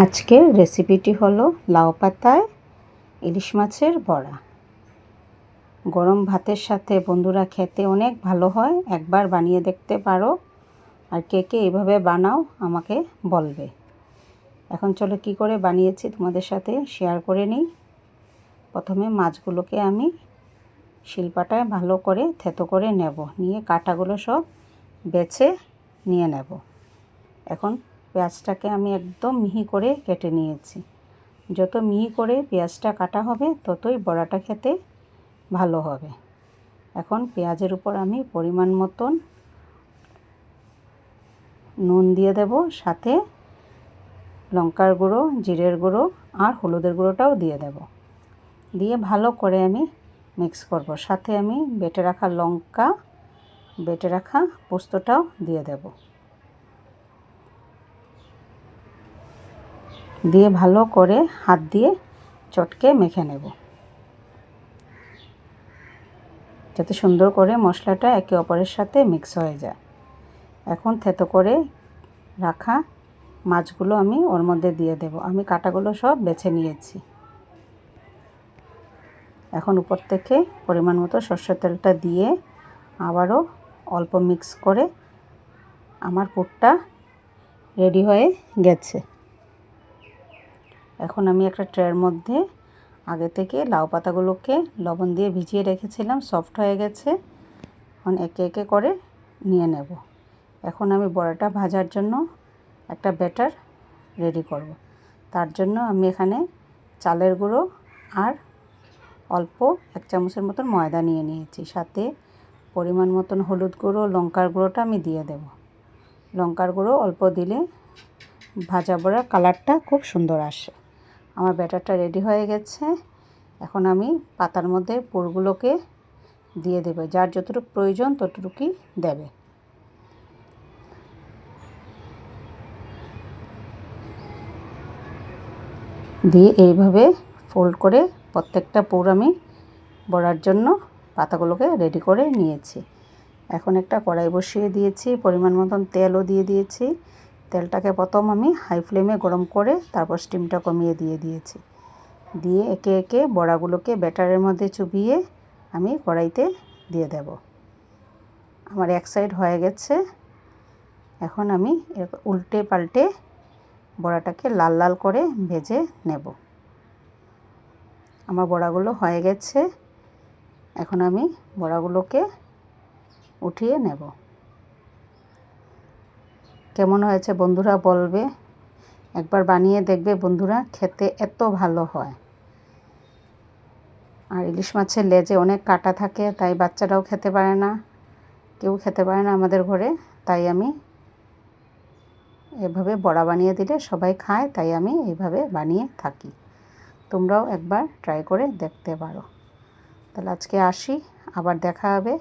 আজকের রেসিপিটি হলো লাউ পাতায় ইলিশ মাছের বড়া। গরম ভাতের সাথে বন্ধুরা খেতে অনেক ভালো হয়, একবার বানিয়ে দেখতে পারো। আর কে কে এইভাবে বানাও আমাকে বলবে। এখন চলো কি করে বানিয়েছি তোমাদের সাথে শেয়ার করে নিই। প্রথমে মাছগুলোকে আমি শিলপাটায় ভালো করে থেতো করে নেব, নিয়ে কাটাগুলো সব বেছে নিয়ে নেব। এখন পেঁয়াজটাকে আমি একদম মিহি করে কেটে নিয়েছি। যত মিহি করে পেঁয়াজটা কাটা হবে, ততই বড়াটা খেতে ভালো হবে। এখন পেঁয়াজের উপর আমি পরিমাণ মতন নুন দিয়ে দেব, সাথে লঙ্কার গুঁড়ো, জিরের গুঁড়ো আর হলুদের গুঁড়োটাও দিয়ে দেব। দিয়ে ভালো করে আমি মিক্স করব। সাথে আমি বেটে রাখা লঙ্কা, বেটে রাখা পোস্তটাও দিয়ে দেব। দিয়ে ভালো করে হাত দিয়ে চটকে মেখে নেব। যাতে সুন্দর করে মশলাটা একে অপরের সাথে মিক্স হয়ে যায়। এখন থেতো করে রাখা মাছগুলো আমি ওর মধ্যে দিয়ে দেব। আমি কাটাগুলো সব বেছে নিয়েছি। এখন উপর থেকে পরিমাণ মতো সর্ষের তেলটা দিয়ে আবারও অল্প মিক্স করে আমার পুরটা রেডি হয়ে গেছে। এখন আমি একটা ট্রের মধ্যে আগে থেকে লাউ পাতাগুলোকে লবণ দিয়ে ভিজিয়ে রেখেছিলাম, সফট হয়ে গেছে। এখন একে একে করে নিয়ে নেব। এখন আমি বড়াটা ভাজার জন্য একটা ব্যাটার রেডি করব। তার জন্য আমি এখানে চালের গুঁড়ো আর অল্প এক চামচের মতন ময়দা নিয়ে নিয়েছি। সাথে পরিমাণ মতন হলুদ গুঁড়ো, লঙ্কার গুঁড়োটা আমি দিয়ে দেব। লঙ্কার গুঁড়ো অল্প দিলে ভাজা বড়ার কালারটা খুব সুন্দর আসে। আমার ব্যাটারটা রেডি হয়ে গেছে। এখন আমি পাতার মধ্যে পুরগুলোকে দিয়ে দেবে। যার যতটুকু প্রয়োজন ততটুকুই দেবে। দিয়ে এইভাবে ফোল্ড করে প্রত্যেকটা পুর আমি বড়ার জন্য পাতাগুলোকে রেডি করে নিয়েছি। এখন একটা কড়াই বসিয়ে দিয়েছি, পরিমাণ মতন তেলও দিয়ে দিয়েছি। তেলটাকে প্রথম আমি হাই ফ্লেমে গরম করে তারপর স্টিমটা কমিয়ে দিয়ে দিয়েছি। দিয়ে একে একে বড়াগুলোকে ব্যাটারের মধ্যে চুবিয়ে আমি কড়াইতে দিয়ে দেব। আমার এক সাইড হয়ে গেছে। এখন আমি উল্টে পাল্টে বড়াটাকে লাল লাল করে ভেজে নেব। আমার বড়াগুলো হয়ে গেছে। এখন আমি বড়াগুলোকে উঠিয়ে নেব। কেমন হয়েছে বন্ধুরা বলবে। একবার বানিয়ে দেখবে বন্ধুরা, খেতে এত ভালো হয়। আর ইলিশ মাছের লেজে অনেক কাটা থাকে, তাই বাচ্চারাও খেতে পারে না, কেউ খেতে পারে না আমাদের ঘরে। তাই আমি এভাবে বড়া বানিয়ে দিলে সবাই খায়, তাই আমি এইভাবে বানিয়ে থাকি। তোমরাও একবার ট্রাই করে দেখতে পারো। তাহলে আজকে আসি, আবার দেখা হবে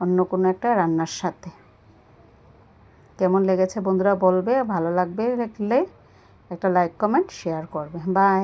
অন্য কোনো একটা রান্নার সাথে। কেমন লেগেছে বন্ধুরা বলবে ভালো লাগবে দেখলে একটা লাইক কমেন্ট শেয়ার করবে। বাই